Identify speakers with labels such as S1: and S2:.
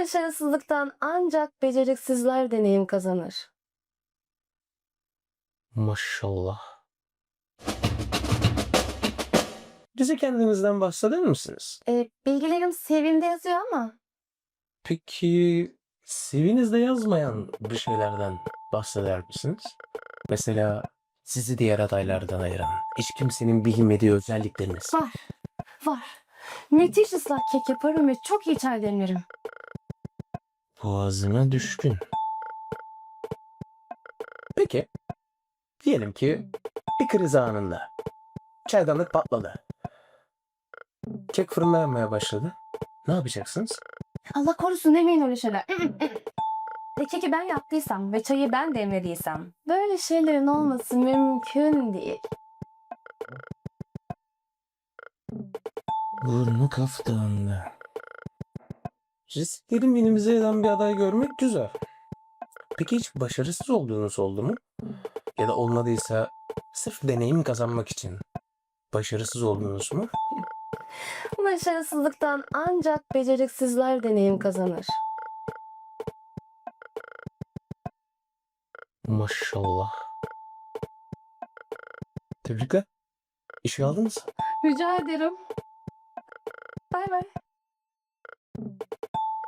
S1: Başarısızlıktan ancak beceriksizler deneyim kazanır.
S2: Maşallah. Bize kendinizden bahseder misiniz?
S1: E, bilgilerim CV'mde yazıyor ama
S2: Peki CV'nizde yazmayan bir şeylerden bahseder misiniz? Mesela sizi diğer adaylardan ayıran, hiç kimsenin bilmediği özellikleriniz.
S1: var. Var. Müthiş ıslak kek yaparım ve çok iyi çay demlerim.
S2: Boğazına düşkün. Peki. Diyelim ki bir kriz anında çaydanlık patladı. Kek fırında yanmaya başladı. Ne yapacaksınız?
S1: Allah korusun demeyin öyle şeyler. Ve keki ben yaptıysam ve çayı ben demlediysem böyle şeylerin olması mümkün değil.
S2: Burnu kaftanlı. Riskleri minimize eden bir aday görmek güzel. Peki hiç başarısız olduğunuz oldu mu? Ya da olmadıysa sırf deneyim kazanmak için başarısız oldunuz mu?
S1: Başarısızlıktan ancak beceriksizler deneyim kazanır.
S2: Maşallah. Tebrikler. İşe aldınız.
S1: Rica ederim. Bay bay.